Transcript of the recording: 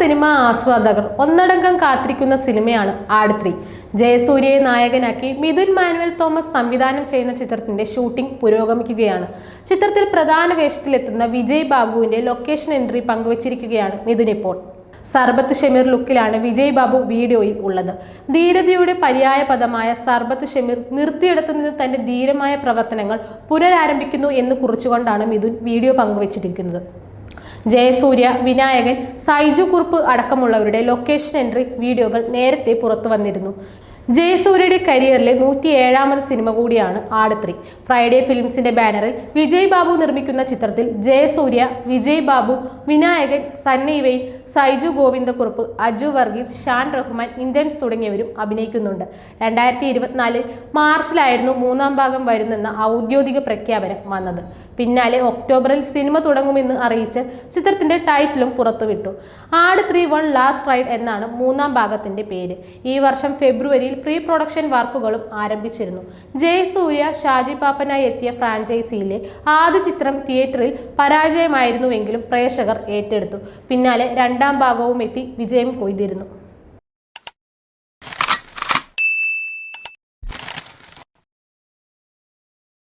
Cinema ആസ്വാദകർ ഒന്നടങ്കം കാത്തിരിക്കുന്ന സിനിമയാണ് ആട് ത്രീ ജയസൂര്യയെ നായകനാക്കി മിഥുൻ മാനുവൽ തോമസ് സംവിധാനം ചെയ്യുന്ന ചിത്രത്തിന്റെ ഷൂട്ടിംഗ് പുരോഗമിക്കുകയാണ്. ചിത്രത്തിൽ പ്രധാന വേഷത്തിലെത്തുന്ന വിജയ് ബാബുവിന്റെ ലൊക്കേഷൻ എൻട്രി പങ്കുവച്ചിരിക്കുകയാണ് മിഥുൻ ഇപ്പോൾ. സർബത്ത് ഷമീർ ലുക്കിലാണ് വിജയ് ബാബു വീഡിയോയിൽ ഉള്ളത്. ധീരതയുടെ പര്യായ പദമായ സർബത്ത് ഷമീർ നിർത്തിയെടുത്തു നിന്ന് തന്റെ ധീരമായ പ്രവർത്തനങ്ങൾ പുനരാരംഭിക്കുന്നു എന്ന് കുറിച്ചുകൊണ്ടാണ് മിഥുൻ വീഡിയോ പങ്കുവച്ചിരിക്കുന്നത്. ജയസൂര്യ വിനായകൻ സൈജു കുറുപ്പ് അടക്കമുള്ളവരുടെ ലൊക്കേഷൻ എൻട്രി വീഡിയോകൾ നേരത്തെ പുറത്തു വന്നിരുന്നു. ജയസൂര്യയുടെ കരിയറിലെ നൂറ്റി ഏഴാമത് സിനിമ കൂടിയാണ് ആടത്രി. ത്രീ ഫ്രൈഡേ ഫിലിംസിന്റെ ബാനറിൽ വിജയ് ബാബു നിർമ്മിക്കുന്ന ചിത്രത്തിൽ ജയസൂര്യ വിജയ് ബാബു വിനായകൻ സണ്ണി സൈജു ഗോവിന്ദക്കുറുപ്പ് അജു വർഗീസ് ഷാൻ റഹ്മാൻ ഇന്ത്യൻസ് തുടങ്ങിയവരും അഭിനയിക്കുന്നുണ്ട്. രണ്ടായിരത്തി ഇരുപത്തിനാലിൽ മാർച്ചിലായിരുന്നു മൂന്നാം ഭാഗം വരുന്നെന്ന ഔദ്യോഗിക പ്രഖ്യാപനം വന്നത്. പിന്നാലെ ഒക്ടോബറിൽ സിനിമ തുടങ്ങുമെന്ന് അറിയിച്ച് ചിത്രത്തിന്റെ ടൈറ്റിലും പുറത്തുവിട്ടു. ആട് ത്രീ വൺ ലാസ്റ്റ് റൈഡ് എന്നാണ് മൂന്നാം ഭാഗത്തിന്റെ പേര്. ഈ വർഷം ഫെബ്രുവരിയിൽ പ്രീ പ്രൊഡക്ഷൻ വർക്കുകളും ആരംഭിച്ചിരുന്നു. ജയസൂര്യ ഷാജി പാപ്പനായി എത്തിയ ഫ്രാഞ്ചൈസിയിലെ ആദ്യ ചിത്രം തിയേറ്ററിൽ പരാജയമായിരുന്നുവെങ്കിലും പ്രേക്ഷകർ ഏറ്റെടുത്തു. പിന്നാലെ രണ്ടാം ഭാഗവും എത്തി വിജയം കൊയ്തിരുന്നു.